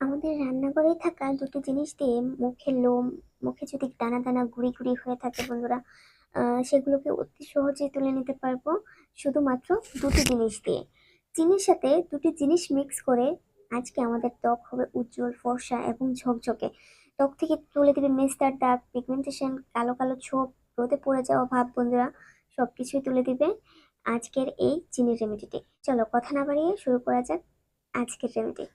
আমাদের রান্নাঘরে থাকা দুটো জিনিস দিয়ে মুখে লোম, মুখে যদি দানা দানা গুড়ি গুড়ি হয়ে থাকে বন্ধুরা সেগুলোকে অতি সহজেই তুলে নিতে পারব। শুধুমাত্র দুটি জিনিস দিয়ে। চিনির সাথে দুটি জিনিস মিক্স করে আজকে আমাদের ত্বক হবে উজ্জ্বল, ফর্সা এবং ঝকঝকে। ত্বক থেকে তুলে দিবে মেস্তার দাগ, পিগমেন্টেশন, কালো কালো ছোপ, রোদে পড়ে যাওয়া ভাব বন্ধুরা, সবকিছুই তুলে দিবে আজকের এই চিনির রেমেডিটি। চলো কথা না বাড়িয়ে শুরু করা যাক আজকের রেমেডি।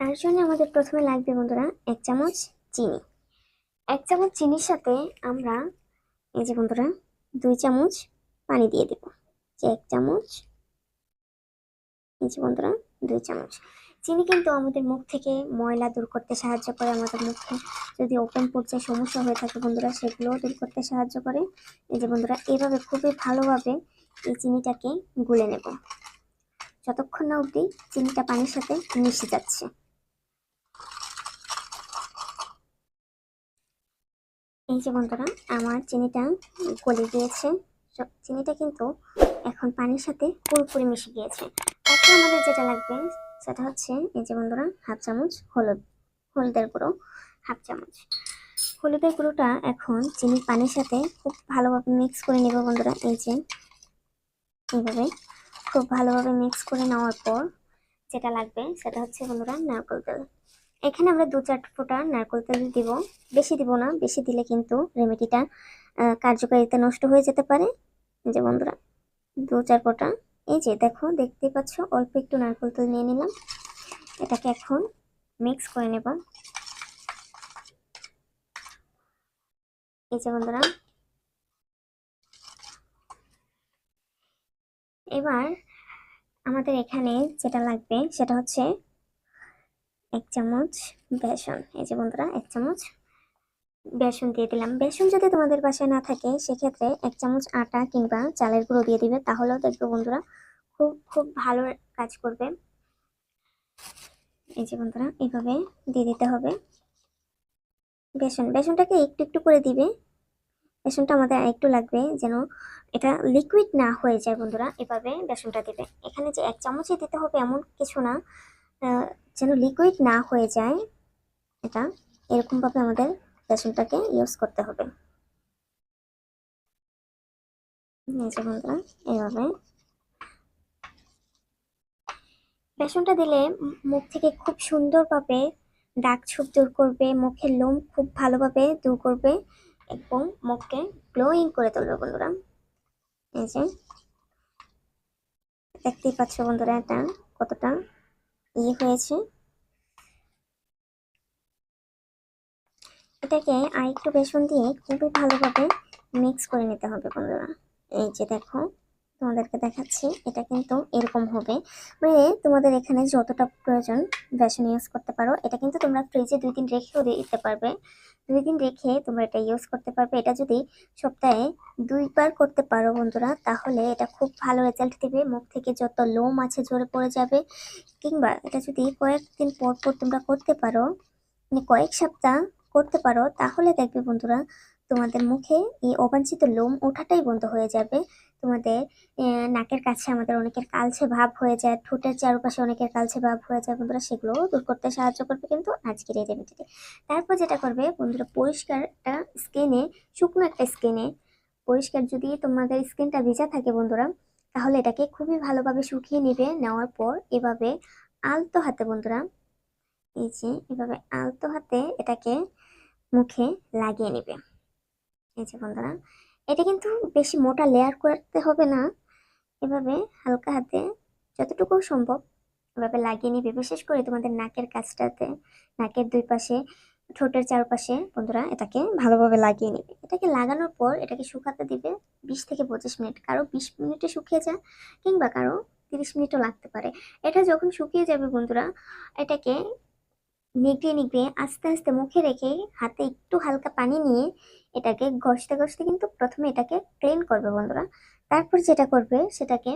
তার জন্য আমাদের প্রথমে লাগবে বন্ধুরা এক চামচ চিনি। এক চামচ চিনির সাথে আমরা এই যে বন্ধুরা দুই চামচ পানি দিয়ে দেব। যে এক চামচ, এই যে বন্ধুরা দুই চামচ। চিনি কিন্তু আমাদের মুখ থেকে ময়লা দূর করতে সাহায্য করে, আমাদের মুখে যদি ওপেন পর্যায়ে সমস্যা হয়ে থাকে বন্ধুরা, সেগুলোও দূর করতে সাহায্য করে। এই যে বন্ধুরা, এভাবে খুবই ভালোভাবে এই চিনিটাকে গুলে নেব। যতক্ষণ না অবধি চিনিটা পানির সাথে মিশে যাচ্ছে। এই যে বন্ধুরা, আমার চিনিটা গলে গিয়েছে। চিনিটা কিন্তু এখন পানির সাথে পুরোপুরি মিশে গিয়েছে। এখন আমাদের যেটা লাগবে সেটা হচ্ছে, এই যে বন্ধুরা, হাফ চামচ হলুদ, হলুদের গুঁড়ো, হাফ চামচ। হলুদের গুঁড়োটা এখন চিনির পানির সাথে খুব ভালোভাবে মিক্স করে নেব বন্ধুরা, এই যে। এইভাবে খুব ভালোভাবে মিক্স করে নেওয়ার পর যেটা লাগবে সেটা হচ্ছে বন্ধুরা নারকেল তেল। এখানে আমরা দু চার ফোঁটা নারকেল তেল দিব। বেশি দিব না, বেশি দিলে কিন্তু রেমেডিটা কার্যকারিতা নষ্ট হয়ে যেতে পারে। যে বন্ধুরা, দু চার ফোঁটা। এই যে দেখো, দেখতেই পাচ্ছ, অল্প একটু নারকেল তেল নিয়ে নিলাম। এটাকে এখন মিক্স করে নেব। এই যে বন্ধুরা, এবার আমাদের এখানে যেটা লাগবে সেটা হচ্ছে এক চামচ বেসন। এই যে বন্ধুরা, এক চামচ বেসন দিয়ে দিলাম। বেসন যদি তোমাদের বাসায় না থাকে, সেক্ষেত্রে এক চামচ আটা কিংবা চালের গুঁড়ো দিয়ে দিবে। তাহলেও দেখবে বন্ধুরা, খুব খুব ভালো কাজ করবে। এই যে বন্ধুরা, এভাবে দিয়ে দিতে হবে। বেসন, বেসনটাকে একটু একটু করে দিবে। বেসনটা আমাদের একটু লাগবে যেন এটা লিকুইড না হয়ে যায় বন্ধুরা, এভাবে বেসনটা দিবে। এখানে যে এক চামচই দিতে হবে এমন কিছু না। যেন লিকুইড না হয়ে যায়, এটা এরকমভাবে আমাদের বেসনটাকে ইউজ করতে হবে। এইভাবে। বেসনটা দিলে মুখ থেকে খুব সুন্দরভাবে দাগ ছোপ দূর করবে, মুখের লোম খুব ভালোভাবে দূর করবে এবং মুখকে গ্লোয়িং করে তুলবে বন্ধুরা। এই যে, দেখতেই পাচ্ছ বন্ধুরা এটা কতটা ইয়ে হয়েছে। এটাকে আর একটু বেসন দিয়ে খুবই ভালোভাবে মিক্স করে নিতে হবে বন্ধুরা। এই যে দেখো। তোমাদেরকে দেখাচ্ছি, এটা কিন্তু এরকম হবে। মানে তোমাদের এখানে যতটা প্রয়োজন বেসন ইউজ করতে পারো, এটা কিন্তু তোমরা ফ্রিজে দুই দিন রেখেও দিতে পারবে। দুই দিন রেখে তোমরা এটা ইউজ করতে পারবে। এটা যদি সপ্তাহে দুইবার করতে পারো বন্ধুরা, তাহলে এটা খুব ভালো রেজাল্ট দেবে। মুখ থেকে যত লোম আছে ঝরে পড়ে যাবে। কিংবা এটা যদি কয়েকদিন পর পর তোমরা করতে পারো মানে কয়েক সপ্তাহ করতে পারো, তাহলে দেখবে বন্ধুরা তোমাদের মুখে এই অবাঞ্ছিত লোম ওঠাটাই বন্ধ হয়ে যাবে। তোমাদের নাকের কাছে আমাদের অনেকের কালছে ভাব হয়ে যায়, ঠোঁটের চারপাশে অনেকের কালছে ভাব হয়ে যায়। বন্ধুরা, সেগুলোও দূর করতে সাহায্য করবে কিন্তু আজকের এই রেমেডিতে। তারপর যেটা করবে, বন্ধুরা পরিষ্কার একটা স্কিনে, শুকনো একটা স্কিনে পরিষ্কার যদি তোমাদের স্কিনটা ভিজা থাকে বন্ধুরা, তাহলে এটাকে খুবই ভালোভাবে শুকিয়ে নেবে, নেওয়ার পর এভাবে আলতো হাতে বন্ধুরা, এই যে এভাবে আলতো হাতে এটাকে মুখে লাগিয়ে নেবে। এই যে বন্ধুরা, এটা কিন্তু বেশি মোটা লেয়ার করতে হবে না। এভাবে হালকা হাতে যতটুকু সম্ভব এভাবে লাগিয়ে নিবে। বিশেষ করে তোমাদের নাকের কাছটাতে নাকের দুই পাশে, ঠোঁটের চারপাশে বন্ধুরা এটাকে ভালোভাবে লাগিয়ে নিবে। এটাকে লাগানোর পর এটাকে শুকাতে দিবে বিশ থেকে পঁচিশ মিনিট। কারও বিশ মিনিটে শুকিয়ে যায় কিংবা কারও তিরিশ মিনিটও লাগতে পারে। এটা যখন শুকিয়ে যাবে বন্ধুরা, এটাকে নিগড়িয়ে নিগড়িয়ে আস্তে আস্তে মুখে রেখে হাতে একটু হালকা পানি নিয়ে এটাকে ঘষতে ঘষতে কিন্তু প্রথমে এটাকে ক্লিন করবে বন্ধুরা। তারপর যেটা করবে সেটাকে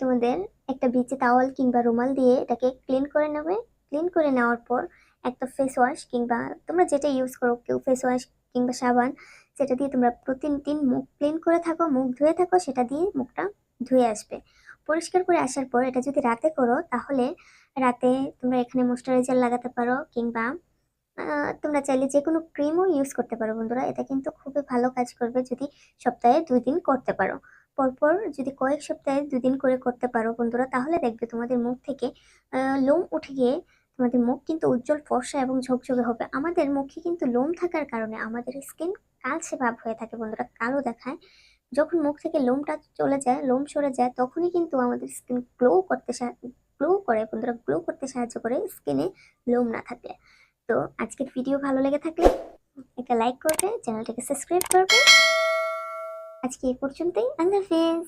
তোমাদের একটা ভিজে টাওয়াল কিংবা রুমাল দিয়ে এটাকে ক্লিন করে নেবে। ক্লিন করে নেওয়ার পর একটা ফেস ওয়াশ কিংবা তোমরা যেটা ইউজ করো, কেউ ফেস ওয়াশ কিংবা সাবান, সেটা দিয়ে তোমরা প্রতিদিন মুখ ক্লিন করে থাকো, মুখ ধুয়ে থাকো, সেটা দিয়ে মুখটা ধুয়ে আসবে। পরিষ্কার করে আসার পর এটা যদি রাতে করো, তাহলে রাতে তোমরা এখানে ময়শ্চারাইজার লাগাতে পারো কিংবা তোমরা চাইলে যে কোনো ক্রিমও ইউজ করতে পারো বন্ধুরা। এটা কিন্তু খুবই ভালো কাজ করবে যদি সপ্তাহে দুই দিন করতে পারো। পরপর যদি কয়েক সপ্তাহে দুদিন করে করতে পারো বন্ধুরা, তাহলে দেখবে তোমাদের মুখ থেকে লোম উঠে গিয়ে তোমাদের মুখ কিন্তু উজ্জ্বল, ফর্সা এবং ঝকঝকে হবে। আমাদের মুখে কিন্তু লোম থাকার কারণে আমাদের স্কিন কালচে ভাব হয়ে থাকে বন্ধুরা, কালো দেখায়। যখন মুখ থেকে লোমটা চলে যায়, লোম সরে যায়, তখনই কিন্তু আমাদের স্কিন গ্লো করতে গ্লো করে, বন্ধুরা গ্লো করতে সাহায্য করে স্কিনে লোম না থাকে তো আজকের ভিডিও ভালো লেগে থাকলে একটা লাইক করবে, চ্যানেলটাকে সাবস্ক্রাইব করবে। আজকে এই পর্যন্তই, আল্লাহ হাফেজ।